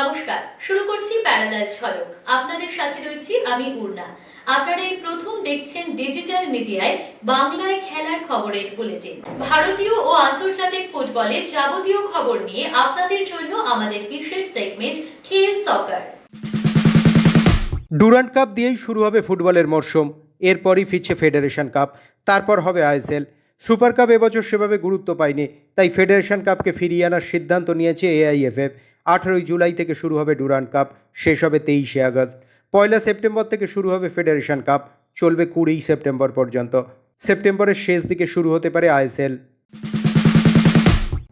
নমস্কার, শুরু করছি প্যারালাল ঝলক আপনাদের সাথে রয়েছি আমি পূর্ণা আপনারা এই প্রথম দেখছেন ডিজিটাল মিডিয়ায় বাংলায় খেলার খবরের বুলেটিন। ভারতীয় ও আন্তর্জাতিক ফুটবলের যাবতীয় খবর নিয়ে আপনাদের জন্য আমাদের বিশেষ সেগমেন্ট খেল সকার ডুরান্ট কাপ দিয়েই শুরু হবে ফুটবলের মরশুম এরপরই ফিরছে ফেডারেশন কাপ তারপর হবে আইএসএল সুপার কাপ এবছর সেভাবে গুরুত্ব পায়নি, তাই ফেডারেশন কাপকে ফিরিয়ে আনার সিদ্ধান্ত নিয়েছে এআইএফএফ আঠেরোই জুলাই থেকে শুরু হবে ডুরান্ট কাপ, শেষ হবে তেইশে আগস্ট। পয়লা সেপ্টেম্বর থেকে শুরু হবে ফেডারেশন কাপ, চলবে কুড়ি সেপ্টেম্বর পর্যন্ত। সেপ্টেম্বরের শেষ দিকে শুরু হতে পারে আইএসএল।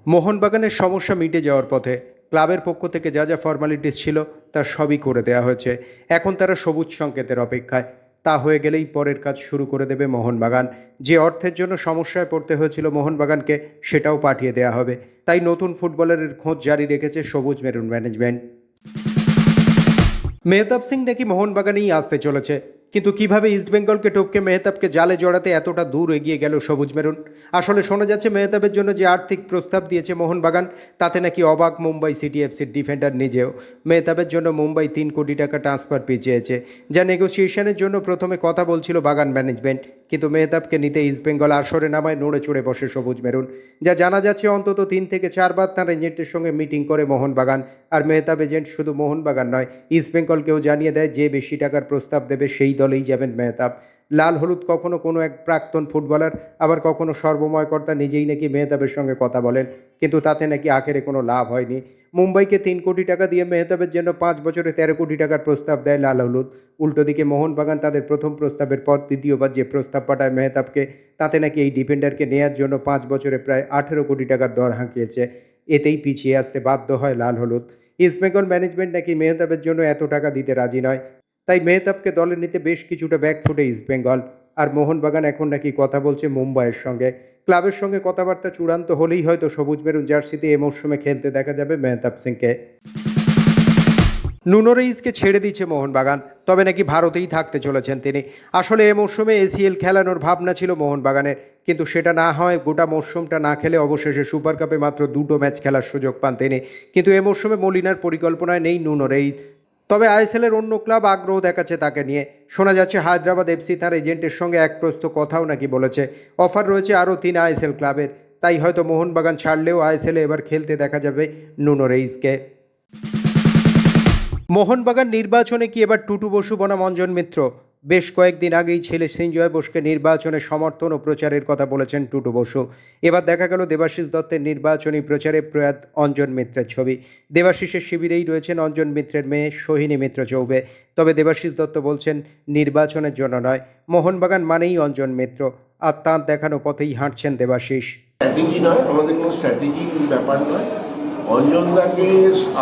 মোহনবাগানের সমস্যা মিটে যাওয়ার পথে ক্লাবের পক্ষ থেকে যা যা ফর্মালিটিস ছিল, তা সবই করে দেওয়া হয়েছে। এখন তারা সবুজ সংকেতের অপেক্ষায়। তা হয়ে গেলেই পরের কাজ শুরু করে দেবে মোহনবাগান। যে অর্থের জন্য সমস্যায় পড়তে হয়েছিল মোহনবাগানকে, সেটাও পাঠিয়ে দেওয়া হবে। তাই নতুন ফুটবলারের খোঁজ জারি রেখেছে সবুজ মেরুন ম্যানেজমেন্ট। মেহতাব সিং নাকি মোহনবাগানেই আসতে চলেছে। কিন্তু কীভাবে ইস্টবেঙ্গলকে টপকে মেহতাবকে জালে জড়াতে এতটা দূর এগিয়ে গেল সবুজ মেরুন? আসলে শোনা যাচ্ছে মেহতাবের জন্য যে আর্থিক প্রস্তাব দিয়েছে মোহনবাগান, তাতে নাকি অবাক মুম্বাই সিটি এফসির ডিফেন্ডার নিজেও। মেহতাবের জন্য মুম্বাই তিন কোটি টাকা ট্রান্সফার ফি চেয়েছে যা নেগোসিয়েশনের জন্য প্রথমে কথা বলছিল বাগান ম্যানেজমেন্ট কিন্তু মেহতাবকে নিতে ইস্টবেঙ্গল আসরে নামায় নড়ে চড়ে বসে সবুজ মেরুন। যা জানা যাচ্ছে, অন্তত তিন থেকে চারবার তার এজেন্টের সঙ্গে মিটিং করে মোহনবাগান। আর মেহতাব এজেন্ট শুধু মোহনবাগান নয় ইস্টবেঙ্গলকেও জানিয়ে দেয়, যে বেশি টাকার প্রস্তাব দেবে সেই দলেই যাবেন মেহতাব। লাল হলুদ কখনো কোনো এক প্রাক্তন ফুটবলার, আবার কখনো সর্বময়কর্তা নিজেই নাকি মেহতাবের সঙ্গে কথা বলেন। কিন্তু তাতে নাকি আখেরে কোনো লাভ হয়নি। মুম্বাইকে তিন কোটি টাকা দিয়ে মেহতাবের জন্য পাঁচ বছরে তেরো কোটি টাকার প্রস্তাব দেয় লাল হলুদ। উল্টো দিকে মোহনবাগান তাদের প্রথম প্রস্তাবের পর দ্বিতীয়বার যে প্রস্তাব পাঠায় মেহতাবকে, তাতে নাকি এই ডিফেন্ডারকে নেয়ার জন্য পাঁচ বছরে প্রায় আঠেরো কোটি টাকার দর হাঁকিয়েছে। এতেই পিছিয়ে আসতে বাধ্য হয় লাল হলুদ। ইস্টবেঙ্গল ম্যানেজমেন্ট নাকি মেহতাবের জন্য এত টাকা দিতে রাজি নয়। তাই মেহতাবকে দলে নিতে বেশ কিছুটা ব্যাক ফুটে ইস্টবেঙ্গল। আর মোহনবাগান এখন নাকি কথা বলছে মুম্বাইয়ের সঙ্গে। ক্লাবের সঙ্গে কথাবার্তা চূড়ান্ত হলেই হয়তো সবুজ মেরুন জার্সিতে এ মরশুমে খেলতে দেখা যাবে মেহতাব সিংকে। নুনো রেইসকে ছেড়ে দিচ্ছে মোহনবাগান, তবে নাকি ভারতেই থাকতে চলেছেন তিনি। আসলে এ মরশুমে এসিএল খেলানোর ভাবনা ছিল মোহনবাগানের, কিন্তু সেটা না হয় গোটা মরশুমটা না খেলে অবশেষে সুপার কাপে মাত্র দুটো ম্যাচ খেলার সুযোগ পান তিনি। কিন্তু এ মরশুমে মলিনার পরিকল্পনায় নেই নুনো রেইস তবে আইএসএলের অন্য ক্লাব আগ্রহ দেখাচ্ছে তাকে নিয়ে। শোনা যাচ্ছে, হায়দ্রাবাদ এফসি তার এজেন্টের সঙ্গে এক প্রস্ত কথাও নাকি বলেছে। অফার রয়েছে আরও তিন আইএসএল ক্লাবের। তাই হয়তো মোহনবাগান ছাড়লেও আইএসএলে এবার খেলতে দেখা যাবে নুনো রেইসকে। মোহনবাগান নির্বাচনে কি এবার টুটু বসু বনাম অঞ্জন মিত্র? বেশ কয়েকদিন আগেই ছেলে সঞ্জয় বোসকে নির্বাচনে সমর্থন ও প্রচারের কথা বলেছেন টুটু বসু এবার দেখা গেল দেবাশিস দত্তের নির্বাচনী প্রচারে প্রয়াত অঞ্জন মিত্রের ছবি। দেবাশিসের শিবিরেই রয়েছেন অঞ্জন মিত্রের মেয়ে সোহিনী মিত্র চৌবে। তবে দেবাশিস দত্ত বলছেন, নির্বাচনের জন্য নয়, মোহনবাগান মানেই অঞ্জন মিত্র। আর তাঁর দেখানো পথেই হাঁটছেন দেবাশিস। নয়, আমাদের কোনো স্ট্র্যাটেজি ব্যাপার নয়। অঞ্জনদাকে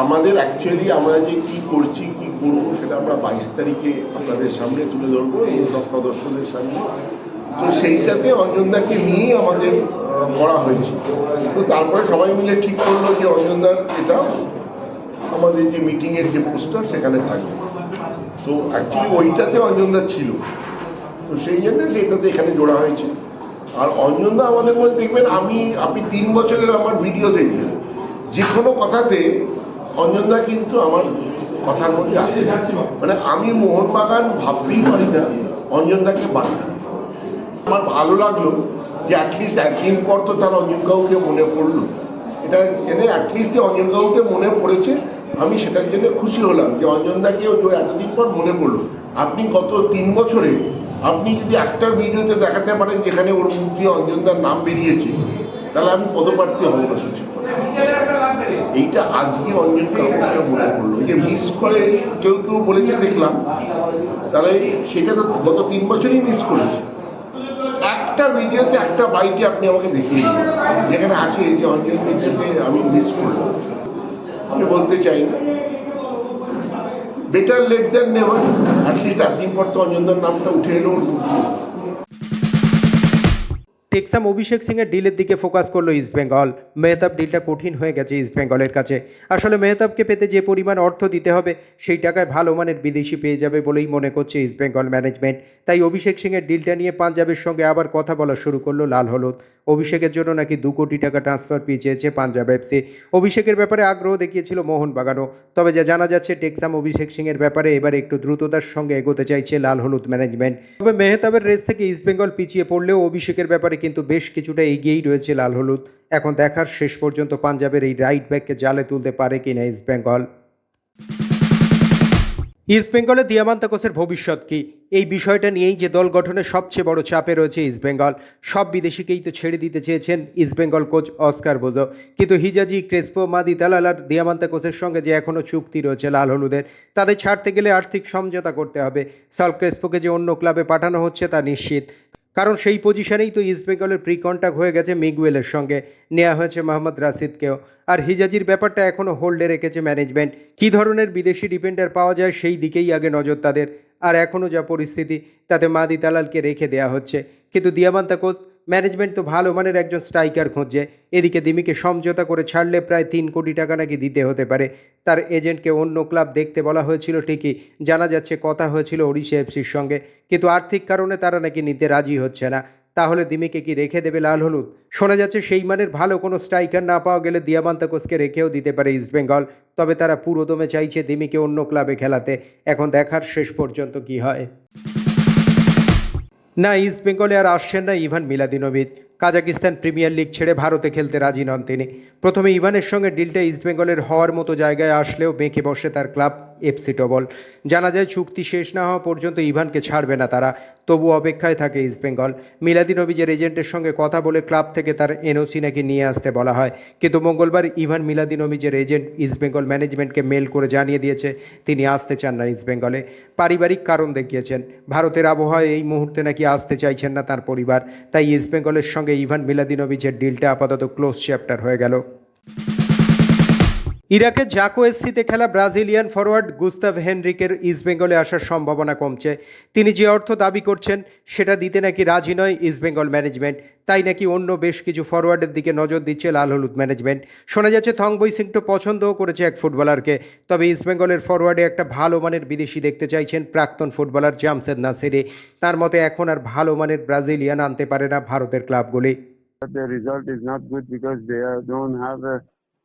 আমাদের অ্যাকচুয়ালি আমরা যে কি করছি, কি করব সেটা আমরা বাইশ তারিখে আপনাদের সামনে তুলে ধরবো সব সদস্যদের সামনে। তো সেইটাতে অঞ্জনদাকে নিয়েই আমাদের করা হয়েছে। তো তারপরে সবাই মিলে ঠিক করল যে অঞ্জনদার এটা আমাদের যে মিটিংয়ের যে পোস্টার সেখানে থাকবে। তো অ্যাকচুয়ালি ওইটাতে অঞ্জনদা ছিল। তো সেই জন্য সেটাতে এখানে জোড়া হয়েছে। আর অঞ্জনদা আমাদের মধ্যে দেখবেন, আমি, আপনি তিন বছরের আমার ভিডিও দেখবেন। যে কোনো কথাতে অঞ্জনদা কিন্তু আমার কথার মধ্যে আসে মানে আমি মোহনবাগান ভাবতেই পারি না অঞ্জনদাকে বাদ আমার ভালো লাগল যে অ্যাটলিস্ট একদিন পর তো তার অঞ্জন কাউকে মনে পড়ল। এটা জেনে অ্যাটলিস্ট যে অঞ্জন কাউকে মনে পড়েছে, আমি সেটার জন্য খুশি হলাম যে অঞ্জনদাকেও এতদিন পর মনে পড়ল। আপনি গত তিন বছরে আপনি যদি একটা ভিডিওতে দেখাতে পারেন যেখানে ওর মুখ দিয়ে অঞ্জনদার নাম বেরিয়েছে, তাহলে আমি পদপ্রার্থী হব না এইটা আজকে অঞ্জন কাকুকে মনে পড়ল। যে মিস করে কেউ কেউ বলেছে, দেখলাম। তাহলে সেটা তো গত তিন বছরই মিস করেছে। একটা ভিডিওতে একটা বাইকে আপনি আমাকে দেখিয়ে যেখানে আছে যে অঞ্জন মিত্রকে আমি মিস করলাম। আমি বলতে চাই না better late than never at least একদিন পর তো অঞ্জনদার নামটা উঠে এলো। টেক্সাম অভিষেক সিংয়ের ডিলের দিকে ফোকাস করল ইস্টবেঙ্গল মেহতাব ডিলটা কঠিন হয়ে গেছে ইস্টবেঙ্গলের কাছে। আসলে মেহতাবকে পেতে যে পরিমাণ অর্থ দিতে হবে, সেই টাকায় ভালো মানের বিদেশি পেয়ে যাবে বলেই মনে করছে ইস্টবেঙ্গল ম্যানেজমেন্ট তাই অভিষেক সিংয়ের ডিলটা নিয়ে পাঞ্জাবের সঙ্গে আবার কথা বলা শুরু করল লাল হলুদ। অভিষেকের জন্য নাকি দু কোটি টাকা ট্রান্সফার ফি চেয়েছে পাঞ্জাব এফসি অভিষেকের ব্যাপারে আগ্রহ দেখিয়েছিল মোহনবাগানও। তবে যা জানা যাচ্ছে, টেক্সাম অভিষেক সিং এর ব্যাপারে এবার একটু দ্রুততার সঙ্গে এগোতে চাইছে লাল হলুদ ম্যানেজমেন্ট তবে মেহতাবের রেস থেকে ইস্টবেঙ্গল পিছিয়ে পড়লেও অভিষেকের ব্যাপারে কিন্তু বেশ কিছুটা এগিয়েই রয়েছে লাল হলুদ। এখন দেখার শেষ পর্যন্ত পাঞ্জাবের এই রাইট ব্যাককে জালে তুলতে পারে কিনা ইস্টবেঙ্গল ইস্টবেঙ্গলে দিয়ামান্তাকোসের ভবিষ্যৎ কি? এই বিষয়টা নিয়েই যে দল গঠনের সবচেয়ে বড় চাপে রয়েছে ইস্টবেঙ্গল সব বিদেশিকেই তো ছেড়ে দিতে চেয়েছেন ইস্টবেঙ্গল কোচ অস্কার বোজো কিন্তু হিজাজি ক্রেসপো মাদি তালাল আর দিয়ামান্তাকোসের সঙ্গে যে এখনও চুক্তি রয়েছে লাল হলুদের, তাদের ছাড়তে গেলে আর্থিক সমঝোতা করতে হবে। সল ক্রেসপোকে যে অন্য ক্লাবে পাঠানো হচ্ছে তা নিশ্চিত। কারণ সেই পজিশনেই তো ইস্টবেঙ্গলের প্রি কন্ট্যাক্ট হয়ে গেছে মিগুয়েলের সঙ্গে। নেওয়া হয়েছে মোহাম্মদ রাশিদকেও আর হিজাজির ব্যাপারটা এখনও হোল্ডে রেখেছে ম্যানেজমেন্ট কী ধরনের বিদেশি ডিপেন্ডার পাওয়া যায় সেই দিকেই আগে নজর তাদের। আর এখনও যা পরিস্থিতি, তাতে মাদি তালালকে রেখে দেওয়া হচ্ছে। কিন্তু দিয়ামান্তা কোচ ম্যানেজমেন্ট তো ভালো মানের একজন স্ট্রাইকার খুঁজছে। এদিকে দিমিকে সমঝোতা করে ছাড়লে প্রায় তিন কোটি টাকা নাকি দিতে হতে পারে। তার এজেন্টকে অন্য ক্লাব দেখতে বলা হয়েছিল ঠিকই। জানা যাচ্ছে, কথা হয়েছিল ওড়িশা এফসির সঙ্গে। কিন্তু আর্থিক কারণে তারা নাকি নিতে রাজি হচ্ছে না। তাহলে দিমিকে কি রেখে দেবে লাল হলুদ? শোনা যাচ্ছে, সেই মানের ভালো কোনো স্ট্রাইকার না পাওয়া গেলে দিয়ামান্তাকোসকে রেখেও দিতে পারে ইস্টবেঙ্গল তবে তারা পুরোদমে চাইছে দিমিকে অন্য ক্লাবে খেলাতে। এখন দেখার শেষ পর্যন্ত কি হয়। না ইস্ট বেঙ্গলে আর আসছেন না Ivan Miladinovic Kazakhstan Premier League ছেড়ে ভারতে খেলতে রাজি নন তিনি। প্রথমে ইভানের সঙ্গে ডিলটা ইস্টবেঙ্গলের হওয়ার মতো জায়গায় আসলেও বেঁকে বসে তার ক্লাব এফসি টবল জানা যায়, চুক্তি শেষ না হওয়া পর্যন্ত ইভানকে ছাড়বে না তারা তবু অপেক্ষায় থাকে ইস্টবেঙ্গল মিলাদিনোভিচের এজেন্টের সঙ্গে কথা বলে ক্লাব থেকে তার এনওসি নাকি নিয়ে আসতে বলা হয়। কিন্তু মঙ্গলবার ইভান মিলাদিনোভিচের এজেন্ট ইস্টবেঙ্গল ম্যানেজমেন্টকে মেল করে জানিয়ে দিয়েছে, তিনি আসতে চান না ইস্টবেঙ্গলে পারিবারিক কারণ দেখিয়েছেন, ভারতের আবহাওয়ায় এই মুহূর্তে নাকি আসতে চাইছেন না তার পরিবার। তাই ইস্টবেঙ্গলের সঙ্গে ইভান মিলাদিনোভিচের ডিলটা আপাতত ক্লোজ চ্যাপ্টার হয়ে গেল। ইরাকে জাকো এসসিতে খেলা ব্রাজিলিয়ান ফরওয়ার্ড গুস্তাভ হেনরিকের ইস্টবেঙ্গলে আসার সম্ভাবনা কমছে। তিনি যে অর্থ দাবি করছেন, সেটা দিতে নাকি রাজি নয় ইস্টবেঙ্গল ম্যানেজমেন্ট। তাই নাকি অন্য বেশ কিছু ফরওয়ার্ডের দিকে নজর দিচ্ছে লাল হলুদ ম্যানেজমেন্ট। শোনা যাচ্ছে থংবই সিং তো পছন্দও করেছে এক ফুটবলারকে। তবে ইস্টবেঙ্গলের ফরওয়ার্ডে একটা ভালো মানের বিদেশি দেখতে চাইছেন প্রাক্তন ফুটবলার জামশেদ নাসিরি। তার মতে এখন আর ভালো মানের ব্রাজিলিয়ান আনতে পারে না ভারতের ক্লাবগুলি।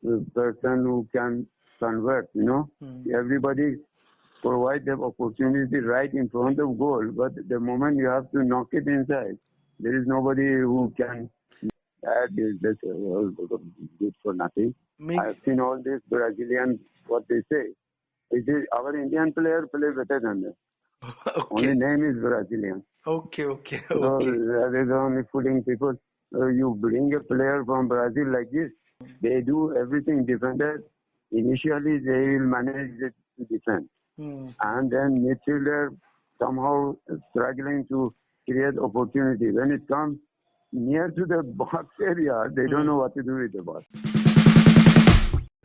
Person who can convert, you know. Everybody provide the opportunity right in front of goal, but the moment you have to knock it inside, there is nobody who can. That is just uh, good for nothing. Make- I've seen all these Brazilian, what they say. It is our Indian player play better than them. Only name is Brazilian. Okay, okay, So okay. that is only fooling people. Uh, you bring a player from Brazil like this, they do everything defender. Initially, they will manage it to defend, Hmm. and then midfielder somehow struggling to create opportunity. When it comes near to the box area, they don't know what to do with the ball.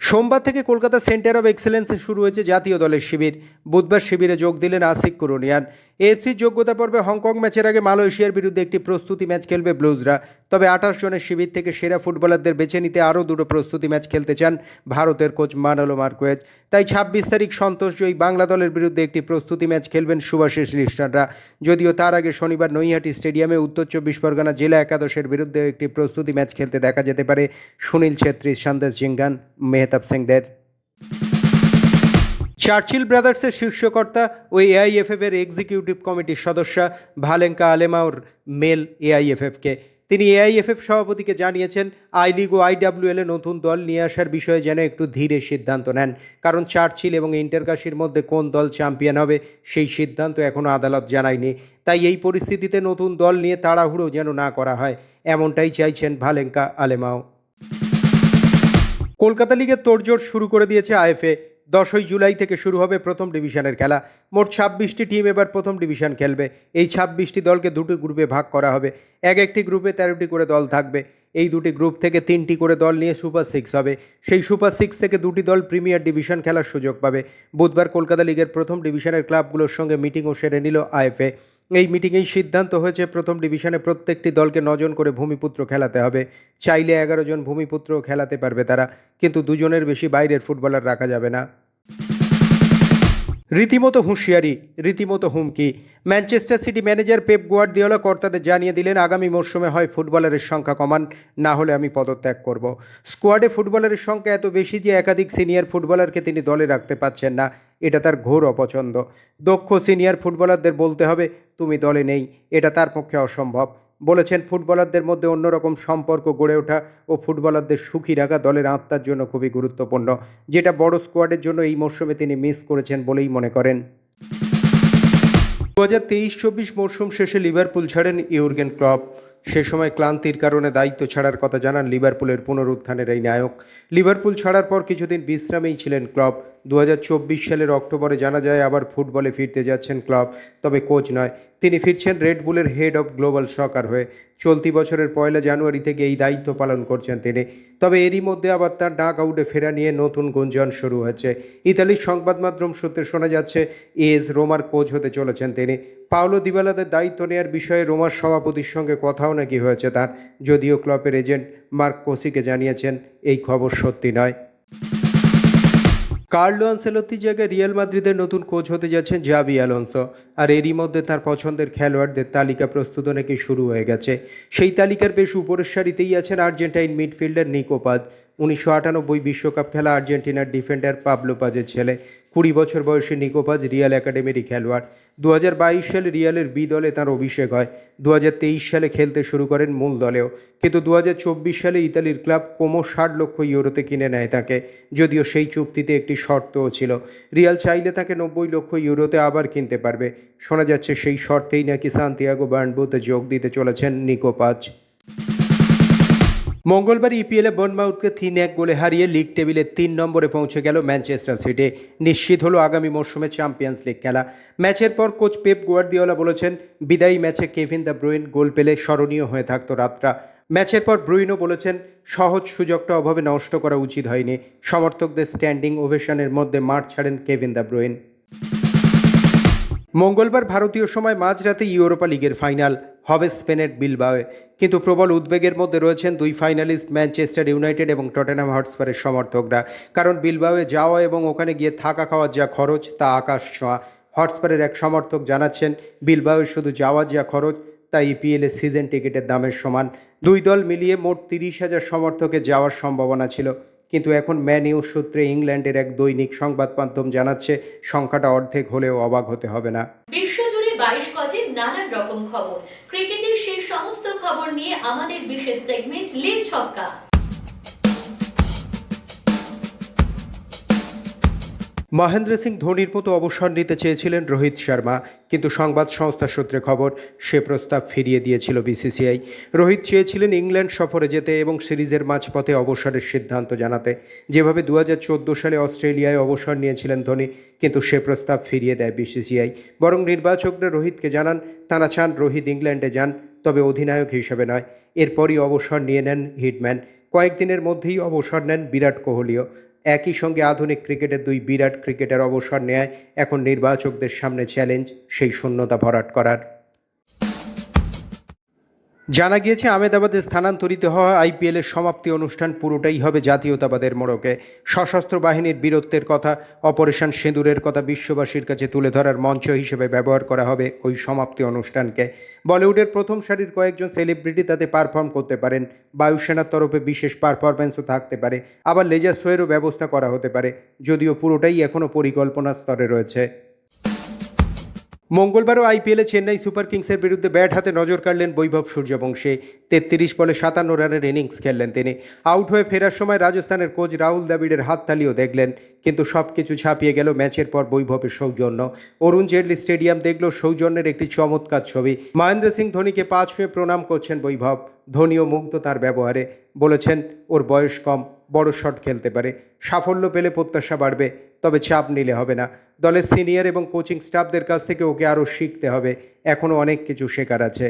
সোমবার থেকে Kolkata centre of এক্সেলেন্সে শুরু হয়েছে জাতীয় দলের শিবির বুধবার শিবিরে যোগ দিলেন আসিক কুরুনিয়ান এএফসির যোগ্যতা পর্বে হংকং ম্যাচের আগে মালয়েশিয়ার বিরুদ্ধে একটি প্রস্তুতি ম্যাচ খেলবে ব্লুজরা। তবে আঠাশ জনের শিবির থেকে সেরা ফুটবলারদের বেছে নিতে আরও দুটো প্রস্তুতি ম্যাচ খেলতে চান ভারতের কোচ মানালো মার্কোয়েজ। তাই ছাব্বিশ তারিখ সন্তোষজয়ী বাংলা দলের বিরুদ্ধে একটি প্রস্তুতি ম্যাচ খেলবেন সুভাষিস রিস্টানরা যদিও তার আগে শনিবার নৈহাটি স্টেডিয়ামে উত্তর চব্বিশ পরগনা জেলা একাদশের বিরুদ্ধে একটি প্রস্তুতি ম্যাচ খেলতে দেখা যেতে পারে সুনীল ছেত্রী, সন্দেশ জিঙ্গান, মেহতাব সিং সিংদের চার্চিল ব্রাদার্সের শীর্ষকর্তা ও এআইএফএফ এর এক্সিকিউটিভ কমিটির সদস্য ভালেঙ্কা আলেমাউর মেল এআইএফএফকে। তিনি এআইএফএফ সভাপতিকে জানিয়েছেন, আই লিগ ও আইডাব্লিউএল এ নতুন দল নিয়ে আসার বিষয়ে যেন একটু ধীরে সিদ্ধান্ত নেন। কারণ চার্চিল এবং ইন্টারকাশির মধ্যে কোন দল চ্যাম্পিয়ন হবে, সেই সিদ্ধান্ত এখনও আদালত জানায়নি। তাই এই পরিস্থিতিতে নতুন দল নিয়ে তাড়াহুড়ো যেন না করা হয়, এমনটাই চাইছেন ভালেঙ্কা আলেমাও। কলকাতা লিগের তোড়জোড় শুরু করে দিয়েছে আইএফএ। দশই জুলাই থেকে শুরু হবে প্রথম ডিভিশনের খেলা। মোট ছাব্বিশটি টিম এবার প্রথম ডিভিশন খেলবে। এই ছাব্বিশটি দলকে দুটি গ্রুপে ভাগ করা হবে। এক একটি গ্রুপে তেরোটি করে দল থাকবে। এই দুটি গ্রুপ থেকে তিনটি করে দল নিয়ে সুপার সিক্স হবে। সেই সুপার সিক্স থেকে দুটি দল প্রিমিয়ার ডিভিশন খেলার সুযোগ পাবে। বুধবার কলকাতা লিগের প্রথম ডিভিশনের ক্লাবগুলোর সঙ্গে মিটিংও সেরে নিল আইএফএ। এই মিটিংয়েই সিদ্ধান্ত হয়েছে, প্রথম ডিভিশনে প্রত্যেকটি দলকে নজন করে ভূমিপুত্র খেলাতে হবে। চাইলে এগারো জন ভূমিপুত্র খেলাতে পারবে তারা, কিন্তু দুজনের বেশি বাইরের ফুটবলার রাখা যাবে না। রীতিমতো হুঁশিয়ারি, রীতিমতো হুমকি। Manchester City manager Pep Guardiola কর্তাদের জানিয়ে দিলেন, আগামী মরশুমে হয় ফুটবলারের সংখ্যা কমান, না হলে আমি পদত্যাগ করব। স্কোয়াডে ফুটবলারের সংখ্যা এত বেশি যে একাধিক সিনিয়র ফুটবলারকে তিনি দলে রাখতে পাচ্ছেন না। এটা তার ঘোর অপছন্দ। দক্ষ সিনিয়র ফুটবলারদের বলতে হবে, তুমি দলে নেই, এটা তার পক্ষে অসম্ভব। বলেছেন ফুটবলারদের মধ্যে অন্যরকম সম্পর্ক গড়ে ওঠা ও ফুটবলারদের সুখী রাখা দলের আত্মার জন্য খুবই গুরুত্বপূর্ণ, যেটা বড় স্কোয়াডের জন্য এই মরশুমে তিনি মিস করেছেন বলেই মনে করেন। দু হাজার তেইশ চব্বিশ মরশুম শেষে লিভারপুল ছাড়েন ইউর্গেন ক্লপ। সে সময় ক্লান্তির কারণে দায়িত্ব ছাড়ার কথা জানান লিভারপুলের পুনরুত্থানের এই নায়ক। লিভারপুল ছাড়ার পর কিছুদিন বিশ্রামেই ছিলেন ক্লব দু হাজার চব্বিশ সালের অক্টোবরে জানা যায় আবার ফুটবলে ফিরতে যাচ্ছেন ক্লব, তবে কোচ নয়। তিনি ফিরছেন রেড বুলের হেড অফ গ্লোবাল সকার হয়ে। চলতি বছরের পয়লা জানুয়ারি থেকে এই দায়িত্ব পালন করছেন তিনি। তবে এরই মধ্যে আবার তার ডাক আউটে ফেরা নিয়ে নতুন গুঞ্জন শুরু হয়েছে। ইতালির সংবাদ মাধ্যম সূত্রে শোনা যাচ্ছে, এস রোমার কোচ হতে চলেছেন তিনি। পাওলো দিবালাদের দায়িত্ব নেওয়ার বিষয়ে রোমার সভাপতির সঙ্গে কথাও নাকি হয়েছে তার, যদিও ক্লবের এজেন্ট মার্ক কোসিকে জানিয়েছেন, এই খবর সত্যি নয়। কার্লো আনসেলত্তির জায়গায় রিয়াল মাদ্রিদের নতুন কোচ হতে যাচ্ছেন জাবি অ্যালোনসো। আর এরই মধ্যে তার পছন্দের খেলোয়াড়দের তালিকা প্রস্তুত নাকি শুরু হয়ে গেছে। সেই তালিকার বেশ উপরের সারিতেই আছেন আর্জেন্টাইন মিডফিল্ডার নিকোপাদ উনিশশো আটানব্বই বিশ্বকাপ খেলা আর্জেন্টিনার ডিফেন্ডার পাবলো পাজের ছেলে। কুড়ি বছর বয়সে নিকোপাজ রিয়াল একাডেমিরই খেলোয়াড়। দু হাজার বাইশ সালে রিয়ালের বি দলে তার অভিষেক হয়। দু হাজার তেইশ সালে খেলতে শুরু করেন মূল দলেও। কিন্তু দু হাজার চব্বিশ সালে ইতালির ক্লাব কোমো ষাট লক্ষ ইউরোতে কিনে নেয় তাকে। যদিও সেই চুক্তিতে একটি শর্তও ছিল। রিয়াল চাইলে তাকে নব্বই লক্ষ ইউরোতে আবার কিনতে পারবে। শোনা যাচ্ছে সেই শর্তেই নাকি সান্তিয়াগো বার্নবুতে যোগ দিতে চলেছেন নিকোপাজ মঙ্গলবার ইপিএলে বনমাউথকে তিন এক গোলে হারিয়ে লিগ টেবিলে তিন নম্বরে পৌঁছে গেল ম্যানচেস্টার সিটি নিশ্চিত হলো আগামী মরশুমে চ্যাম্পিয়ন্স লিগ খেলা। ম্যাচের পর কোচ পেপ গুয়ার্দিওলা বলেছেন, বিদায়ী ম্যাচে কেভিন দ্য ব্রুইন গোল পেলে স্মরণীয় হয়ে থাকতো রাতটা। ম্যাচের পর ব্রুইনও বলেছেন, সহজ সুযোগটা অভাবে নষ্ট করা উচিত হয়নি। সমর্থকদের স্ট্যান্ডিং ওভেশনের মধ্যে মাঠ ছাড়েন কেভিন দ্য ব্রুইন মঙ্গলবার ভারতীয় সময় মাঝরাতে ইউরোপা লিগের ফাইনাল হবে স্পেনের বিলবাওয়ে। কিন্তু প্রবল উদ্বেগের মধ্যে রয়েছেন দুই ফাইনালিস্ট ম্যানচেস্টার ইউনাইটেড এবং টটেনাম হটস্পারের সমর্থকরা। কারণ বিলবাওয়ে যাওয়া এবং ওখানে গিয়ে থাকা খাওয়ার যা খরচ, তা আকাশ ছোঁয়া। হটস্পারের এক সমর্থক জানাচ্ছেন, বিলবাওয়ে শুধু যাওয়া যা খরচ, তা ইপিএলের সিজন টিকিটের দামের সমান। দুই দল মিলিয়ে মোট তিরিশ হাজার সমর্থকে যাওয়ার সম্ভাবনা ছিল। কিন্তু এখন ম্যানিউ সূত্রে ইংল্যান্ডের এক দৈনিক সংবাদ মাধ্যম জানাচ্ছে, সংখ্যাটা অর্ধেক হলেও অবাক হতে হবে না। বিশ্বজুড়ে বাইশ গজে নানান রকম খবর। ক্রিকেটের সেই সমস্ত খবর নিয়ে আমাদের বিশেষ সেগমেন্ট লিগ ছক্কা। মহেন্দ্র সিং ধোনির মতো অবসর নিতে চেয়েছিলেন রোহিত শর্মা, কিন্তু সংবাদ সংস্থা সূত্রে খবর, সে প্রস্তাব ফিরিয়ে দিয়েছিল বিসিসিআই। রোহিত চেয়েছিলেন ইংল্যান্ড সফরে যেতে এবং সিরিজের মাঝপথে অবসরের সিদ্ধান্ত জানাতে। যেভাবে দু হাজার চোদ্দ সালে অস্ট্রেলিয়ায় অবসর নিয়েছিলেন ধোনি, কিন্তু সে প্রস্তাব ফিরিয়ে দেয় বিসিসিআই। বরং নির্বাচকরা রোহিতকে জানান, তারা চান রোহিত ইংল্যান্ডে যান, তবে অধিনায়ক হিসেবে নয়। এরপরই অবসর নিয়ে নেন হিটম্যান। কয়েকদিনের মধ্যেই অবসর নেন বিরাট কোহলিও। একই সঙ্গে আধুনিক ক্রিকেটের দুই বিরাট ক্রিকেটার অবসর নেয় এখন নির্বাচকদের সামনে চ্যালেঞ্জ সেই শূন্যতা ভরাট করার। জানা গিয়েছে আমেদাবাদে স্থানান্তরিত হওয়া আইপিএলের সমাপ্তি অনুষ্ঠান পুরোটাই হবে জাতীয়তাবাদের মোড়কে। সশস্ত্র বাহিনীর বীরত্বের কথা, অপারেশন সিঁদুরের কথা বিশ্ববাসীর কাছে তুলে ধরার মঞ্চ হিসেবে ব্যবহার করা হবে ওই সমাপ্তি অনুষ্ঠানকে। বলিউডের প্রথম সারির কয়েকজন সেলিব্রিটি তাতে পারফর্ম করতে পারেন। বায়ুসেনার তরফে বিশেষ পারফরমেন্সও থাকতে পারে। আবার লেজার শোয়েরও ব্যবস্থা করা হতে পারে। যদিও পুরোটাই এখনও পরিকল্পনার স্তরে রয়েছে। মঙ্গলবারও আইপিএলে চেন্নাই সুপার কিংসের বিরুদ্ধে ব্যাট হাতে নজর কাড়লেন বৈভব সূর্যবংশী। তেত্রিশ বলে সাতান্ন রানের ইনিংস খেললেন তিনি। আউট হয়ে ফেরার সময় রাজস্থানের কোচ রাহুল দ্রাবিড়ের হাততালিও দেখলেন, কিন্তু সব কিছু ছাপিয়ে গেল ম্যাচের পর বৈভবের সৌজন্য। অরুণ জেটলি স্টেডিয়াম দেখল সৌজন্যের একটি চমৎকার ছবি। মহেন্দ্র সিং ধোনিকে পাঁচ হয়ে প্রণাম করছেন বৈভব। ধোনিও মুগ্ধ তার ব্যবহারে। বলেছেন, ওর বয়স কম বড় শট খেলতে পারে। সাফল্য পেলে প্রত্যাশা বাড়বে, তবে চাপ নিলে হবে না। দলের সিনিয়র এবং কোচিং স্টাফদের কাছ থেকে ওকে আরও শিখতে হবে। এখনও অনেক কিছু শেখার আছে।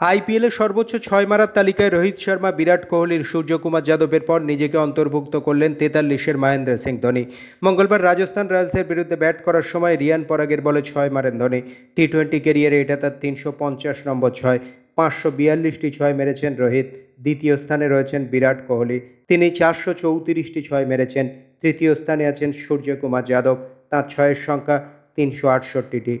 আইপিএলে সর্বোচ্চ ছয় মারার তালিকায় রোহিত শর্মা, বিরাট কোহলির সূর্যকুমার যাদবের পর নিজেকে অন্তর্ভুক্ত করলেন তেতাল্লিশের মহেন্দ্র সিং ধোনি। মঙ্গলবার রাজস্থান রয়্যালসের বিরুদ্ধে ব্যাট করার সময় রিয়ান পরাগের বলে ছয় মারেন ধোনি। টি টোয়েন্টি ক্যারিয়ারে এটা তার তিনশো পঞ্চাশ নম্বর ছয়। পাঁচশো বিয়াল্লিশটি ছয় মেরেছেন রোহিত। দ্বিতীয় স্থানে রয়েছেন বিরাট কোহলি। তিনি চারশো চৌত্রিশটি ছয় মেরেছেন। তৃতীয় স্থানে আছেন সূর্যকুমার যাদব। তাঁর ছয়ের সংখ্যা তিনশো আটষট্টিটি।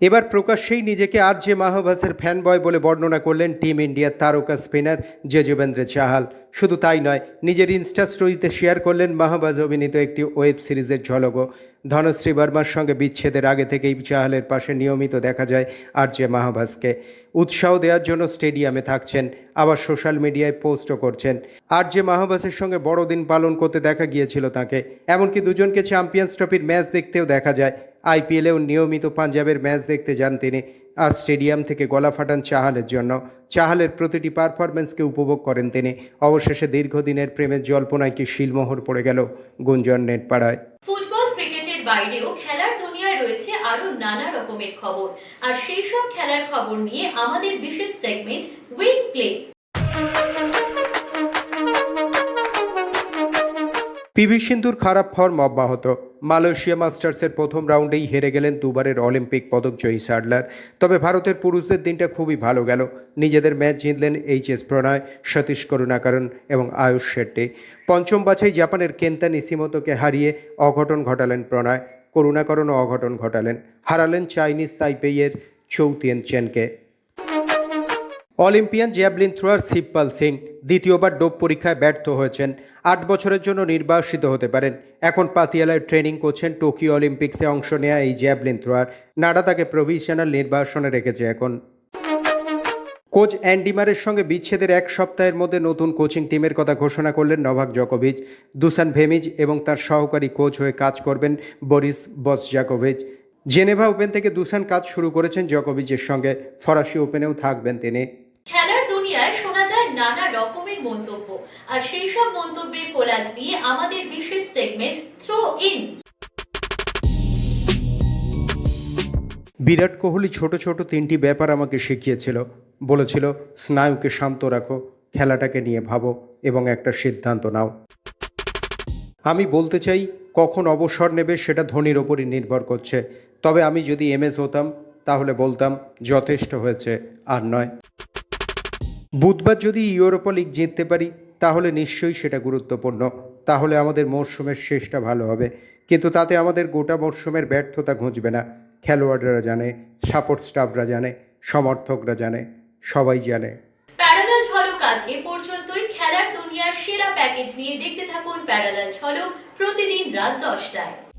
এবার প্রকাশ্যেই নিজেকে আর যে মাহবাসের ফ্যান বয় বলে বর্ণনা করলেন টিম ইন্ডিয়ার তারকা স্পিনার যজুবেন্দ্র চাহাল। শুধু তাই নয়, নিজের ইনস্টা স্টোরিতে শেয়ার করলেন মাহবাজ অভিনীত একটি ওয়েব সিরিজের ঝলকও। ধনশ্রী বর্মার সঙ্গে বিচ্ছেদের আগে থেকেই চাহালের পাশে নিয়মিত দেখা যায় আর যে মাহবাজকে উৎসাহ দেওয়ার জন্য স্টেডিয়ামে থাকছেন, আবার সোশ্যাল মিডিয়ায় পোস্টও করছেন। আর যে মাহবাসের সঙ্গে বড়দিন পালন করতে দেখা গিয়েছিল তাকে। এমনকি দুজনকে চ্যাম্পিয়ন্স ট্রফির ম্যাচ দেখতেও দেখা যায়। আইপিএলেও নিয়মিত পাঞ্জাবের ম্যাচ দেখতে যান তিনি। আর স্টেডিয়াম থেকে গলা ফাটান চাহালের জন্য। চাহালের প্রতিটি পারফরমেন্সকে উপভোগ করেন তিনি। অবশেষে দীর্ঘদিনের প্রেমের জল্পনায় কি শিলমোহর পড়ে গেল গুঞ্জন নেট পাড়ায় ফুটবল ক্রিকেটের বাইরেও খেলার দুনিয়ায় রয়েছে আরও নানা রকমের খবর। আর সেই সব খেলার খবর নিয়ে আমাদের বিশেষ সেগমেন্ট উইন প্লে পিভি সিন্ধুর খারাপ ফর্ম অব্যাহত। মালয়েশিয়া মাস্টার্সের প্রথম রাউন্ডেই হেরে গেলেন দুবারের অলিম্পিক পদকজয়ী সার্লার তবে ভারতের পুরুষদের দিনটা খুবই ভালো গেল। নিজেদের ম্যাচ জিতলেন এইচ এস প্রণয়, সতীশ করুণাকরণ এবং আয়ুষ শেট্টি। পঞ্চম বাছাই জাপানের কেন্তা নিসিমতোকে হারিয়ে অঘটন ঘটালেন প্রণয়, করুণাকরণও অঘটন ঘটালেন। হারালেন চাইনিজ তাইপেইয়ের Chou Tien চেনকে। Olympian javelin thrower Shivpal Singh দ্বিতীয়বার ডোপ পরীক্ষায় ব্যর্থ হয়েছেন। আট বছরের জন্য নির্বাসিত হতে পারেন। এখন পাতিয়ালায় ট্রেনিং করছেন টোকিও অলিম্পিক্সে অংশ নেওয়া এই জ্যাভলিন থ্রোয়ার। নাডা তাকে প্রভিশনাল নির্বাসনে রেখেছে এখন। কোচ অ্যান্ডিমারের সঙ্গে বিচ্ছেদের এক সপ্তাহের মধ্যে নতুন কোচিং টিমের কথা ঘোষণা করলেন নভাক জকোভিচ। দুসান ভেমিজ এবং তার সহকারী কোচ হয়ে কাজ করবেন বরিস বসজাকোভিচ। জেনেভা ওপেন থেকে দুসান কাজ শুরু করেছেন জকোভিচের সঙ্গে। ফরাসি ওপেনেও থাকবেন তিনি। খেলার দুনিয়ায় শোনা যায় নানা রকমের মন্তব্য। আর সেই সব মন্তব্যের কোলাজ নিয়ে আমাদের বিশেষ segment throw in Virat Kohli ছোট ছোট তিনটি ব্যাপার আমাকে শিখিয়েছিল। বলেছিল, স্নায়ুকে শান্ত রাখো, খেলাটাকে নিয়ে ভাবো এবং একটা সিদ্ধান্ত নাও। আমি বলতে চাই, কখন অবসর নেবে সেটা ধোনির ওপরই নির্ভর করছে। তবে আমি যদি এমএস হতাম, তাহলে বলতাম, যথেষ্ট হয়েছে, আর নয়। বুধবার যদি ইউরোপা লিগ জিততে পারি, তাহলে নিশ্চয়ই সেটা গুরুত্বপূর্ণ। তাহলে আমাদের মরশুমের শেষটা ভালো হবে। কিন্তু তাতে আমাদের গোটা মরশুমের ব্যর্থতা ঘুঁচবে না। খেলোয়াড়রা জানে, সাপোর্ট স্টাফরা জানে, সমর্থকরা জানে, সবাই জানে। এ পর্যন্তই। খেলার দুনিয়ার সেরা প্যাকেজ নিয়ে দেখতে থাকুন প্যারালাল ঝলক প্রতিদিন রাত দশটায়।